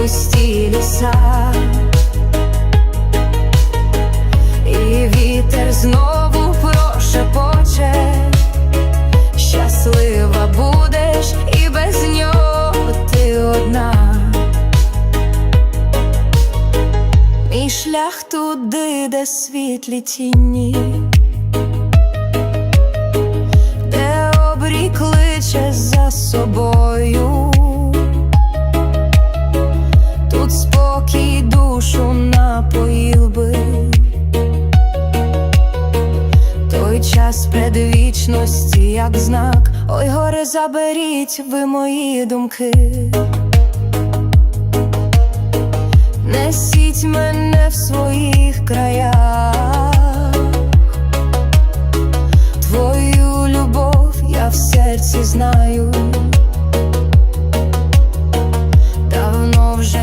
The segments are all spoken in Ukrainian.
Густі ліса, і вітер знову прошепоче. Щаслива будеш і без нього ти одна. Мій шлях туди, де світлі тіні, спокій душу напоїл би. Той час предвічності, як знак, ой, горе, заберіть ви мої думки. Несіть мене в своїх краях, твою любов я в серці знаю.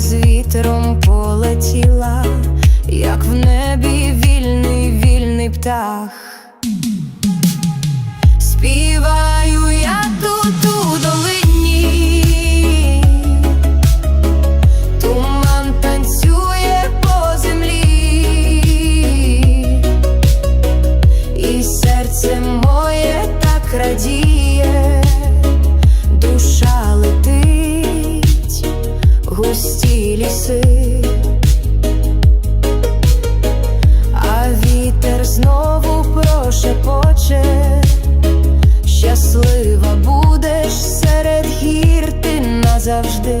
З вітром полетіла, як в небі вільний, вільний птах. Знову прошепоче, щаслива будеш серед гір ти назавжди.